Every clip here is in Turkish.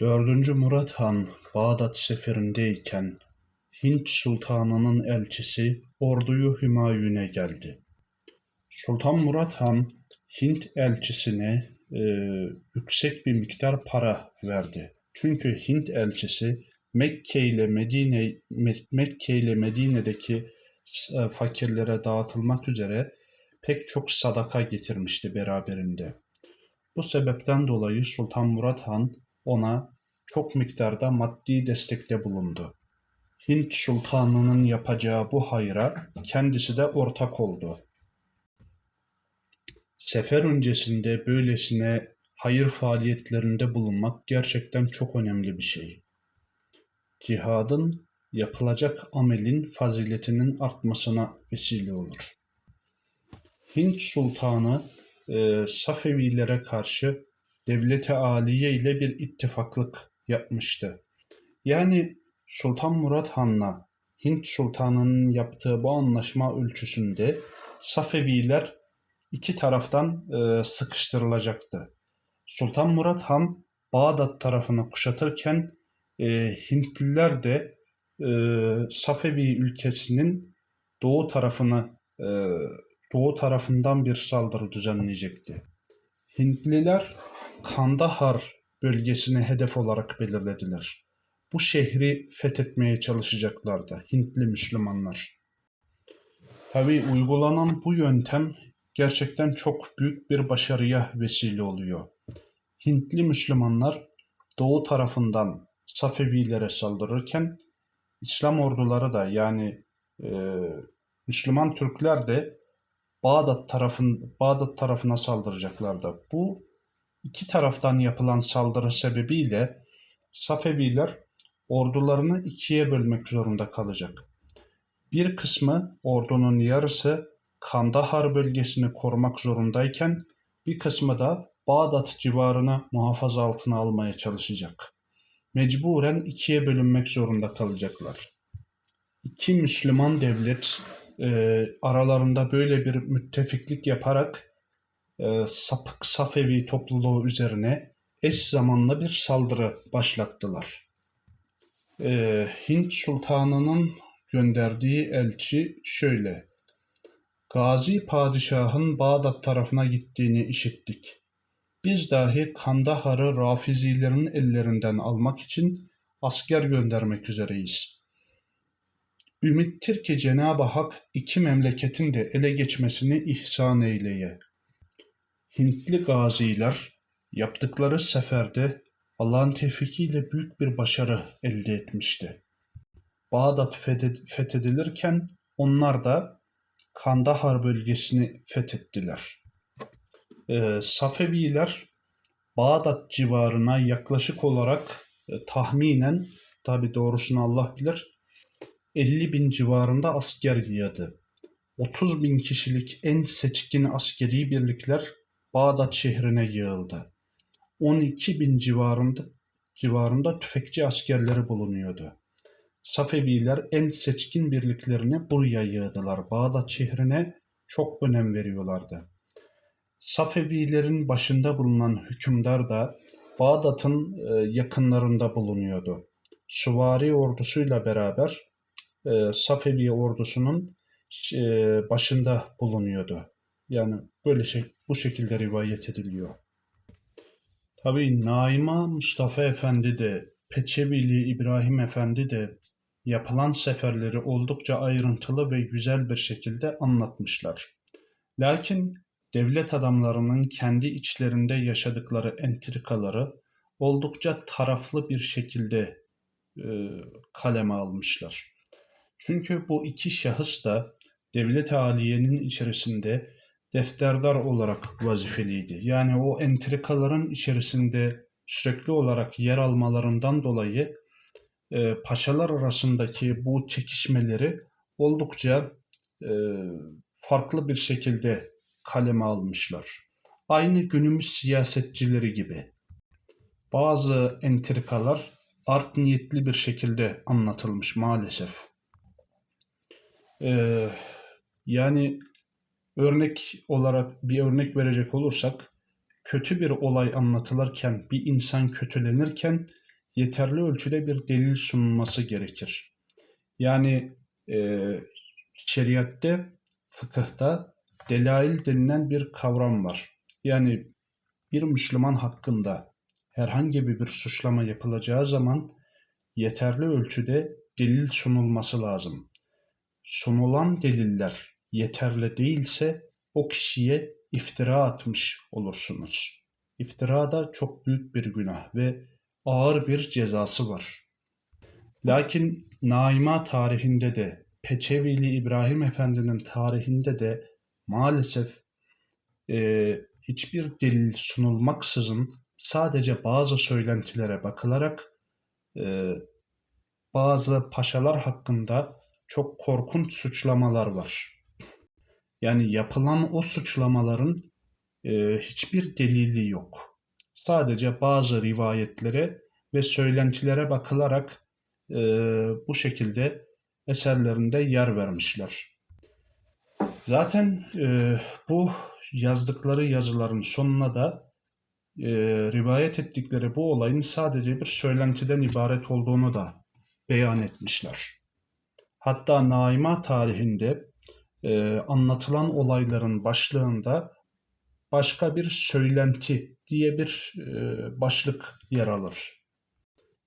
4. Murat Han Bağdat seferindeyken Hint Sultanı'nın elçisi orduyu Hümayun'e geldi. Sultan Murat Han Hint elçisine e, yüksek bir miktar para verdi. Çünkü Hint elçisi Mekke ile Medine Me- Mekke ile Medine'deki e, fakirlere dağıtılmak üzere pek çok sadaka getirmişti beraberinde. Bu sebepten dolayı Sultan Murat Han ona çok miktarda maddi destekte bulundu. Hint Sultanı'nın yapacağı bu hayra kendisi de ortak oldu. Sefer öncesinde böylesine hayır faaliyetlerinde bulunmak gerçekten çok önemli bir şey. Cihadın yapılacak amelin faziletinin artmasına vesile olur. Hint Sultanı e, Safevilere karşı Devleti Aliye ile bir ittifaklık yapmıştı. Yani Sultan Murat Han'la Hint Sultanı'nın yaptığı bu anlaşma ölçüsünde Safeviler iki taraftan e, sıkıştırılacaktı. Sultan Murat Han Bağdat tarafını kuşatırken e, Hintliler de e, Safevi ülkesinin doğu tarafını e, doğu tarafından bir saldırı düzenleyecekti. Hintliler Kandahar bölgesini hedef olarak belirlediler. Bu şehri fethetmeye çalışacaklardı Hintli Müslümanlar. Tabi uygulanan bu yöntem gerçekten çok büyük bir başarıya vesile oluyor. Hintli Müslümanlar doğu tarafından Safevilere saldırırken İslam orduları da yani e, Müslüman Türkler de Bağdat tarafın Bağdat tarafına saldıracaklardı. Bu iki taraftan yapılan saldırı sebebiyle Safeviler ordularını ikiye bölmek zorunda kalacak. Bir kısmı ordunun yarısı Kandahar bölgesini korumak zorundayken bir kısmı da Bağdat civarını muhafaza altına almaya çalışacak. Mecburen ikiye bölünmek zorunda kalacaklar. İki Müslüman devlet e, aralarında böyle bir müttefiklik yaparak e, sapık Safevi topluluğu üzerine eş zamanlı bir saldırı başlattılar. E, Hint Sultanı'nın gönderdiği elçi şöyle. Gazi padişahın Bağdat tarafına gittiğini işittik. Biz dahi Kandahar'ı Rafizilerin ellerinden almak için asker göndermek üzereyiz. Ümittir ki Cenab-ı Hak iki memleketin de ele geçmesini ihsan eyleye. Hintli gaziler yaptıkları seferde Allah'ın tevfikiyle büyük bir başarı elde etmişti. Bağdat fethedilirken onlar da Kandahar bölgesini fethettiler. Ee, Safeviler Bağdat civarına yaklaşık olarak e, tahminen tabi doğrusunu Allah bilir 50 bin civarında asker yığdı. 30 bin kişilik en seçkin askeri birlikler Bağdat şehrine yığıldı. 12 bin civarında civarında tüfekçi askerleri bulunuyordu. Safeviler en seçkin birliklerini buraya yığdılar. Bağdat şehrine çok önem veriyorlardı. Safevilerin başında bulunan hükümdar da Bağdat'ın e, yakınlarında bulunuyordu. Suvari ordusuyla beraber e, Safevi ordusunun e, başında bulunuyordu. Yani böyle şey bu şekilde rivayet ediliyor. Tabii Naima Mustafa Efendi de Peçevili İbrahim Efendi de yapılan seferleri oldukça ayrıntılı ve güzel bir şekilde anlatmışlar. Lakin devlet adamlarının kendi içlerinde yaşadıkları entrikaları oldukça taraflı bir şekilde e, kaleme almışlar. Çünkü bu iki şahıs da devlet aliyenin içerisinde defterdar olarak vazifeliydi. Yani o entrikaların içerisinde sürekli olarak yer almalarından dolayı e, paşalar arasındaki bu çekişmeleri oldukça e, farklı bir şekilde kaleme almışlar. Aynı günümüz siyasetçileri gibi. Bazı entrikalar art niyetli bir şekilde anlatılmış maalesef. Ee, yani örnek olarak bir örnek verecek olursak kötü bir olay anlatılırken bir insan kötülenirken yeterli ölçüde bir delil sunulması gerekir. Yani e, şeriatte, fıkıhta delail denilen bir kavram var. Yani bir Müslüman hakkında herhangi bir suçlama yapılacağı zaman yeterli ölçüde delil sunulması lazım. Sunulan deliller yeterli değilse o kişiye iftira atmış olursunuz. İftira da çok büyük bir günah ve ağır bir cezası var. Lakin Naima tarihinde de Peçevili İbrahim Efendi'nin tarihinde de maalesef e, hiçbir delil sunulmaksızın sadece bazı söylentilere bakılarak e, bazı paşalar hakkında çok korkunç suçlamalar var. Yani yapılan o suçlamaların e, hiçbir delili yok. Sadece bazı rivayetlere ve söylentilere bakılarak e, bu şekilde eserlerinde yer vermişler. Zaten e, bu yazdıkları yazıların sonuna da e, rivayet ettikleri bu olayın sadece bir söylentiden ibaret olduğunu da beyan etmişler. Hatta Naima tarihinde e, anlatılan olayların başlığında başka bir söylenti diye bir e, başlık yer alır.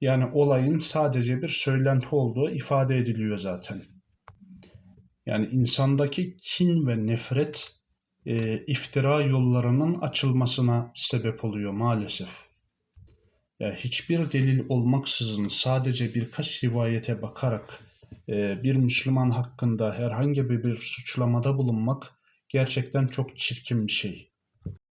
Yani olayın sadece bir söylenti olduğu ifade ediliyor zaten. Yani insandaki kin ve nefret e, iftira yollarının açılmasına sebep oluyor maalesef. Yani hiçbir delil olmaksızın sadece birkaç rivayete bakarak bir Müslüman hakkında herhangi bir suçlamada bulunmak gerçekten çok çirkin bir şey.